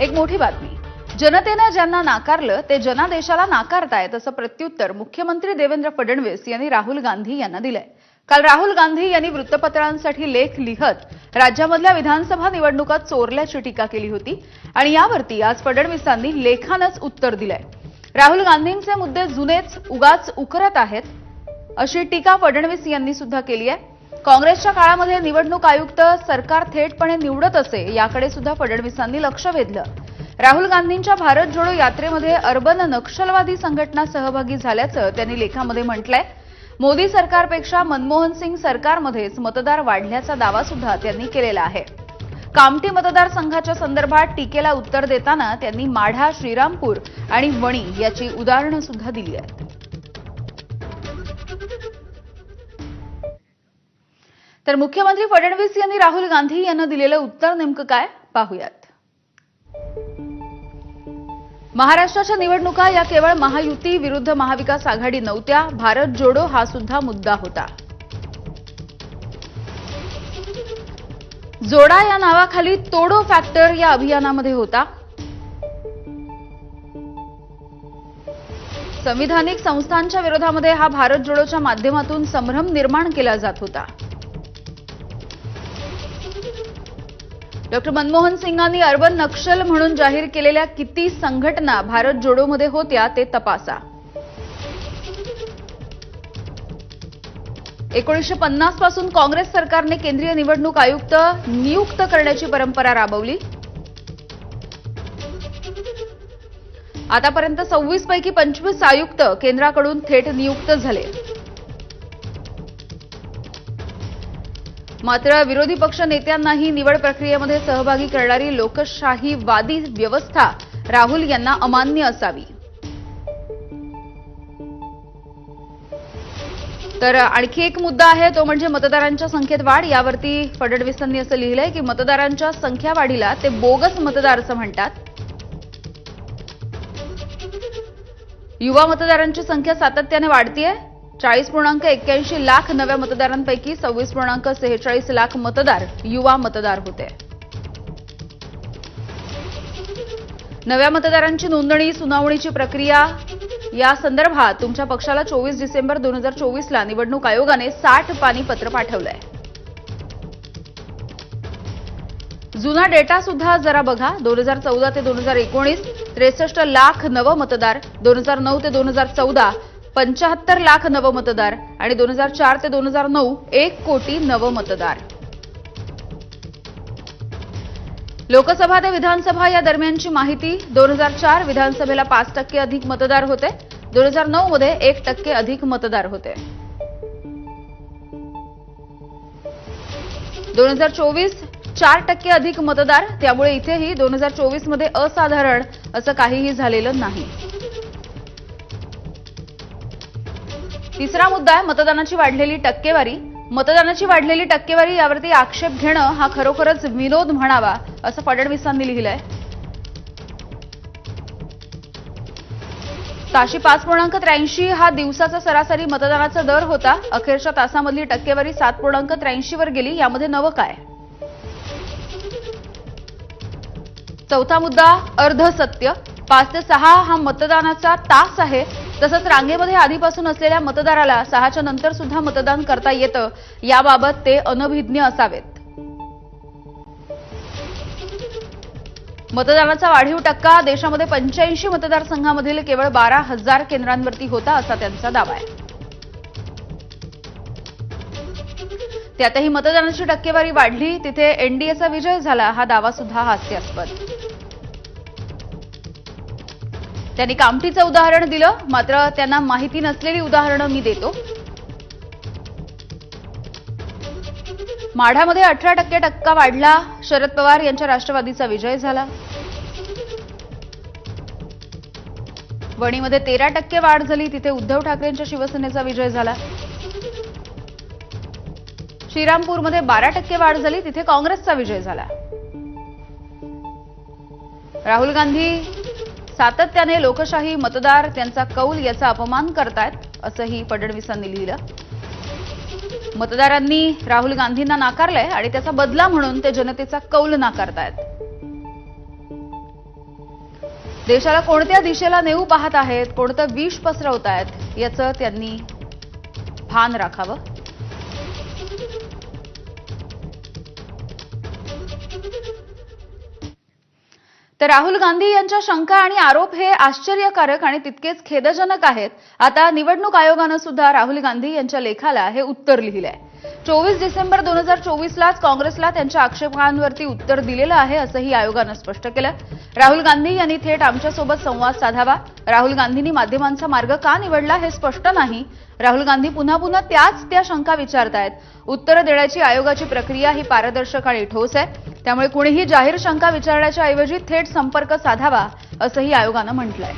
एक मोठी बातमी. जनतेनं ज्यांना नाकारलं ते जनादेशाला नाकारतायत असं प्रत्युत्तर मुख्यमंत्री देवेंद्र फडणवीस यांनी राहुल गांधी यांना दिलंय. काल राहुल गांधी यांनी वृत्तपत्रांसाठी लेख लिहत राज्यामधल्या विधानसभा निवडणुका चोरल्याची टीका केली होती आणि यावरती आज फडणवीसांनी लेखानंच उत्तर दिलंय. राहुल गांधींचे मुद्दे जुनेच उगाच उकरत आहेत अशी टीका फडणवीस यांनी सुद्धा केली आहे. काँग्रेसच्या काळामध्ये निवडणूक आयुक्त सरकार थेटपणे निवडत असे याकडे सुद्धा फडणवीसांनी लक्ष वेधलं. राहुल गांधींच्या भारत जोडो यात्रेमध्ये अर्बन नक्षलवादी संघटना सहभागी झाल्याचं त्यांनी लेखामध्ये म्हटलंय. मोदी सरकारपेक्षा मनमोहन सिंग सरकारमध्येच मतदार वाढल्याचा दावा सुद्धा त्यांनी केलेला आहे. कामठी मतदारसंघाच्या संदर्भात टीकेला उत्तर देताना त्यांनी माढा श्रीरामपूर आणि वणी याची उदाहरणं सुद्धा दिली आहेत. तर मुख्यमंत्री फडणवीस यांनी राहुल गांधी यांना दिलेलं उत्तर नेमकं काय? पाहूयात. महाराष्ट्राच्या निवडणुका या केवळ महायुती विरुद्ध महाविकास आघाडी नव्हत्या भारत जोडो हा सुद्धा मुद्दा होता. जोडा या नावाखाली तोडो फॅक्टर या अभियानामध्ये होता. संविधानिक संस्थांच्या विरोधामध्ये हा भारत जोडोच्या माध्यमातून संभ्रम निर्माण केला जात होता. डॉक्टर मनमोहन सिंगांनी अर्बन नक्षल म्हणून जाहीर केलेल्या किती संघटना भारत जोडोमध्ये होत्या ते तपासा. एकोणीसशे पन्नासपासून काँग्रेस सरकारने केंद्रीय निवडणूक आयुक्त नियुक्त करण्याची परंपरा राबवली. आतापर्यंत सव्वीस पैकी पंचवीस आयुक्त केंद्राकडून थेट नियुक्त झाले. मात्र विरोधी पक्ष नेत्यांनाही निवड प्रक्रियेमध्ये सहभागी करणारी लोकशाहीवादी व्यवस्था राहुल यांना अमान्य असावी. तर आणखी एक मुद्दा आहे तो म्हणजे मतदारांच्या संख्येत वाढ. यावरती फडणवीसांनी असं लिहिलंय की मतदारांच्या संख्या वाढीला ते बोगस मतदार असं म्हणतात. युवा मतदारांची संख्या सातत्याने वाढतीये. चाळीस पूर्णांक एक्क्याऐंशी लाख नव्या मतदारांपैकी सव्वीस पूर्णांक सेहेचाळीस लाख मतदार युवा मतदार होते. नव्या मतदारांची नोंदणी सुनावणीची प्रक्रिया या संदर्भात तुमच्या पक्षाला चोवीस डिसेंबर दोन हजार चोवीसला निवडणूक आयोगाने साठ पानी पत्र पाठवलंय. जुना डेटा सुद्धा जरा बघा दोन हजार चौदा ते दोन हजार एकोणीस त्रेसष्ट लाख नव मतदार दोन हजार नऊ ते दोन हजार चौदा पंचाहत्तर लाख नवमतदार आणि दोन हजार चार ते दोन हजार नऊ एक कोटी नवमतदार. लोकसभा ते विधानसभा या दरम्यानची माहिती दोन हजार चार विधानसभेला पाच टक्के अधिक मतदार होते. दोन हजार नऊ मध्ये एक टक्के अधिक मतदार होते. दोन हजार चोवीस चार टक्के अधिक मतदार त्यामुळे इथेही दोन हजार चोवीसमध्ये असाधारण असं काहीही झालेलं नाही. तिसरा मुद्दा आहे मतदानाची वाढलेली टक्केवारी. मतदानाची वाढलेली टक्केवारी यावरती आक्षेप घेणं हा खरोखरच विनोद म्हणावा असं फडणवीसांनी लिहिलंय. ताशी पाच पूर्णांक त्र्याऐंशी हा दिवसाचा सरासरी मतदानाचा दर होता. अखेरच्या तासामधली टक्केवारी सात पूर्णांक त्र्याऐंशी वर गेली. यामध्ये नवं काय? चौथा मुद्दा अर्ध सत्य पाच ते सहा हा मतदानाचा तास आहे. तसंच रांगेमध्ये आधीपासून असलेल्या मतदाराला सहाच्या नंतर सुद्धा मतदान करता येतं. याबाबत ते अनभिज्ञ असावेत. मतदानाचा वाढीव टक्का देशामध्ये पंच्याऐंशी मतदारसंघामधील केवळ बारा हजार केंद्रांवरती होता असा त्यांचा दावा आहे. त्यातही मतदानाची टक्केवारी वाढली तिथे एनडीएचा विजय झाला हा दावा सुद्धा हास्यास्पद. त्यांनी कामठीचं उदाहरण दिलं मात्र त्यांना माहिती नसलेली उदाहरणं मी देतो. माढ्यामध्ये अठरा टक्के टक्का वाढला शरद पवार यांच्या राष्ट्रवादीचा विजय झाला. वणीमध्ये तेरा टक्के वाढ झाली तिथे उद्धव ठाकरेंच्या शिवसेनेचा विजय झाला. श्रीरामपूरमध्ये बारा टक्के वाढ झाली तिथे काँग्रेसचा विजय झाला. राहुल गांधी सातत्याने लोकशाही मतदार त्यांचा कौल याचा अपमान करतायत असंही फडणवीसांनी लिहिलं. मतदारांनी राहुल गांधींना नाकारलंय आणि त्याचा बदला म्हणून ते जनतेचा कौल नाकारतायत. देशाला कोणत्या दिशेला नेऊ पाहत आहेत कोणतं विष पसरवत आहेत याचं त्यांनी भान राखावं. तर राहुल गांधी यांच्या शंका आणि आरोप हे आश्चर्यकारक आणि तितकेच खेदजनक आहेत. आता निवडणूक आयोगानं सुद्धा राहुल गांधी यांच्या लेखाला हे उत्तर लिहिलंय. चोवीस डिसेंबर दोन हजार चोवीसलाच काँग्रेसला त्यांच्या आक्षेपांवरती उत्तर दिलेलं आहे असंही आयोगानं स्पष्ट केलं. राहुल गांधी यांनी थेट आमच्यासोबत संवाद साधावा. राहुल गांधींनी माध्यमांचा मार्ग का निवडला हे स्पष्ट नाही. राहुल गांधी पुन्हा पुन्हा त्याच त्या शंका विचारतायत. उत्तरं देण्याची आयोगाची प्रक्रिया ही पारदर्शक आणि ठोस आहे. त्यामुळे कुणीही जाहीर शंका विचारण्याच्या ऐवजी थेट संपर्क साधावा असंही आयोगानं म्हटलंय.